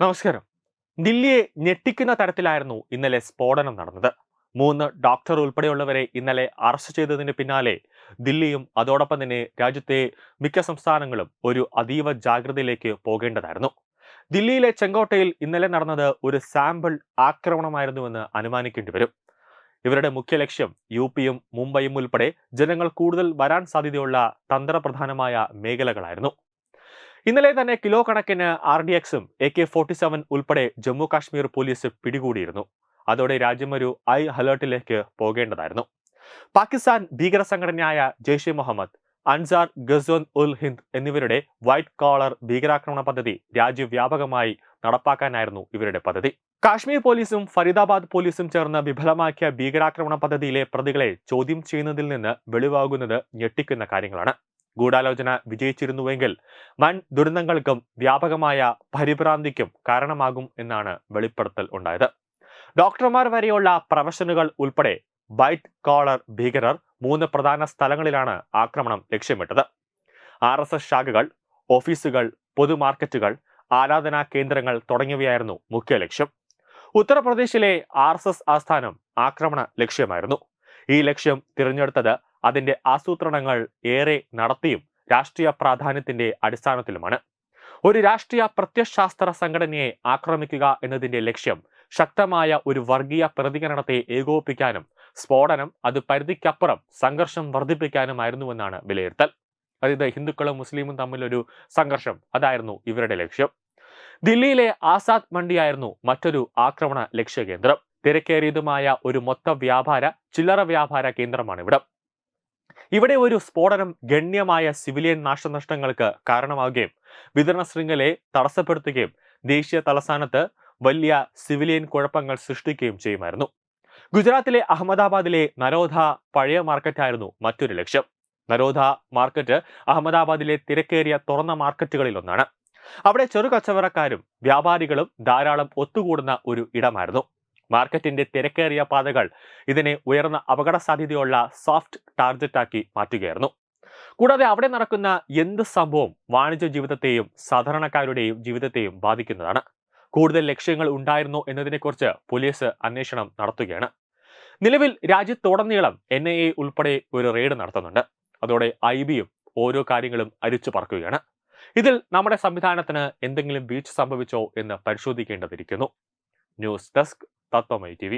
നമസ്കാരം. ദില്ലിയെ ഞെട്ടിക്കുന്ന തരത്തിലായിരുന്നു ഇന്നലെ സ്ഫോടനം നടന്നത്. മൂന്ന് ഡോക്ടർ ഉൾപ്പെടെയുള്ളവരെ ഇന്നലെ അറസ്റ്റ് ചെയ്തതിന് പിന്നാലെ ദില്ലിയും അതോടൊപ്പം തന്നെ രാജ്യത്തെ മിക്ക സംസ്ഥാനങ്ങളും ഒരു അതീവ ജാഗ്രതയിലേക്ക് പോകേണ്ടതായിരുന്നു. ദില്ലിയിലെ ചെങ്കോട്ടയിൽ ഇന്നലെ നടന്നത് ഒരു സാമ്പിൾ ആക്രമണമായിരുന്നുവെന്ന് അനുമാനിക്കേണ്ടി വരും. ഇവരുടെ മുഖ്യ ലക്ഷ്യം യു പിയും മുംബൈയും ഉൾപ്പെടെ ജനങ്ങൾ കൂടുതൽ വരാൻ സാധ്യതയുള്ള തന്ത്രപ്രധാനമായ മേഖലകളായിരുന്നു. ഇന്നലെ തന്നെ കിലോ കണക്കിന് ആർ ഡി എക്സും എ കെ ഫോർട്ടി സെവൻ ഉൾപ്പെടെ ജമ്മു കാശ്മീർ പോലീസ് പിടികൂടിയിരുന്നു. അതോടെ രാജ്യം ഒരു ഐ അലേർട്ടിലേക്ക് പോകേണ്ടതായിരുന്നു. പാകിസ്ഥാൻ ഭീകര സംഘടനയായ ജെയ്ഷെ മുഹമ്മദ് അൻസാർ ഗസോൻ ഉൽ ഹിന്ദ് എന്നിവരുടെ വൈറ്റ് കോളർ ഭീകരാക്രമണ പദ്ധതി രാജ്യവ്യാപകമായി നടപ്പാക്കാനായിരുന്നു ഇവരുടെ പദ്ധതി. കാശ്മീർ പോലീസും ഫരീദാബാദ് പോലീസും ചേർന്ന് വിഫലമാക്കിയ ഭീകരാക്രമണ പദ്ധതിയിലെ പ്രതികളെ ചോദ്യം ചെയ്യുന്നതിൽ നിന്ന് വെളിവാകുന്നത് ഞെട്ടിക്കുന്ന കാര്യങ്ങളാണ്. ഗൂഢാലോചന വിജയിച്ചിരുന്നുവെങ്കിൽ വൻ ദുരന്തങ്ങൾക്കും വ്യാപകമായ പരിഭ്രാന്തിക്കും കാരണമാകും എന്നാണ് വെളിപ്പെടുത്തൽ ഉണ്ടായത്. ഡോക്ടർമാർ വരെയുള്ള പ്രൊഫഷനുകൾ ഉൾപ്പെടെ വൈറ്റ് കോളർ ഭീകരർ മൂന്ന് പ്രധാന സ്ഥലങ്ങളിലാണ് ആക്രമണം ലക്ഷ്യമിട്ടത്. ആർ എസ് എസ് ശാഖകൾ ഓഫീസുകൾ പൊതുമാർക്കറ്റുകൾ ആരാധനാ കേന്ദ്രങ്ങൾ തുടങ്ങിയവയായിരുന്നു മുഖ്യ ലക്ഷ്യം. ഉത്തർപ്രദേശിലെ ആർ എസ് എസ് ആസ്ഥാനം ആക്രമണ ലക്ഷ്യമായിരുന്നു. ഈ ലക്ഷ്യം തിരഞ്ഞെടുത്തത് അതിന്റെ ആസൂത്രണങ്ങൾ ഏറെ നടത്തിയും രാഷ്ട്രീയ പ്രാധാന്യത്തിന്റെ അടിസ്ഥാനത്തിലുമാണ്. ഒരു രാഷ്ട്രീയ പ്രത്യശാസ്ത്ര സംഘടനയെ ആക്രമിക്കുക എന്നതിന്റെ ലക്ഷ്യം ശക്തമായ ഒരു വർഗീയ പ്രതികരണത്തെ ഏകോപിപ്പിക്കാനും സ്ഫോടനം അത് പരിധിക്കപ്പുറം സംഘർഷം വർദ്ധിപ്പിക്കാനുമായിരുന്നുവെന്നാണ് വിലയിരുത്തൽ. അതായത് ഹിന്ദുക്കളും മുസ്ലിമും തമ്മിലൊരു സംഘർഷം അതായിരുന്നു ഇവരുടെ ലക്ഷ്യം. ദില്ലിയിലെ ആസാദ് മണ്ടിയായിരുന്നു മറ്റൊരു ആക്രമണ ലക്ഷ്യകേന്ദ്രം. തിരക്കേറിയതുമായ ഒരു മൊത്ത വ്യാപാര ചില്ലറ വ്യാപാര കേന്ദ്രമാണ് ഇവിടം ഇവിടെ ഒരു സ്ഫോടനം ഗണ്യമായ സിവിലിയൻ നാശനഷ്ടങ്ങൾക്ക് കാരണമാവുകയും വിതരണ ശൃംഖലയെ തടസ്സപ്പെടുത്തുകയും ദേശീയ തലസ്ഥാനത്ത് വലിയ സിവിലിയൻ കുഴപ്പങ്ങൾ സൃഷ്ടിക്കുകയും ചെയ്യുമായിരുന്നു. ഗുജറാത്തിലെ അഹമ്മദാബാദിലെ നരോധ പഴയ മാർക്കറ്റായിരുന്നു മറ്റൊരു ലക്ഷ്യം. നരോധ മാർക്കറ്റ് അഹമ്മദാബാദിലെ തിരക്കേറിയ തുറന്ന മാർക്കറ്റുകളിൽ ഒന്നാണ്. അവിടെ ചെറു കച്ചവടക്കാരും വ്യാപാരികളും ധാരാളം ഒത്തുകൂടുന്ന ഒരു ഇടമായിരുന്നു. മാർക്കറ്റിന്റെ തിരക്കേറിയ പാതകൾ ഇതിനെ ഉയർന്ന അപകട സാധ്യതയുള്ള സോഫ്റ്റ് ടാർഗറ്റാക്കി മാറ്റുകയായിരുന്നു. കൂടാതെ അവിടെ നടക്കുന്ന എന്ത് സംഭവം വാണിജ്യ ജീവിതത്തെയും സാധാരണക്കാരുടെയും ജീവിതത്തെയും ബാധിക്കുന്നതാണ്. കൂടുതൽ ലക്ഷ്യങ്ങൾ ഉണ്ടായിരുന്നോ എന്നതിനെക്കുറിച്ച് പോലീസ് അന്വേഷണം നടത്തുകയാണ്. നിലവിൽ രാജ്യത്തുടനീളം എൻ ഐ എ ഉൾപ്പെടെ ഒരു റെയ്ഡ് നടത്തുന്നുണ്ട്. അതോടെ ഐ ബിയും ഓരോ കാര്യങ്ങളും അരിച്ചു പറക്കുകയാണ്. ഇതിൽ നമ്മുടെ സംവിധാനത്തിന് എന്തെങ്കിലും വീഴ്ച സംഭവിച്ചോ എന്ന് പരിശോധിക്കേണ്ടതിരിക്കുന്നു. ന്യൂസ് ഡെസ്ക് തത്വമൈ ടി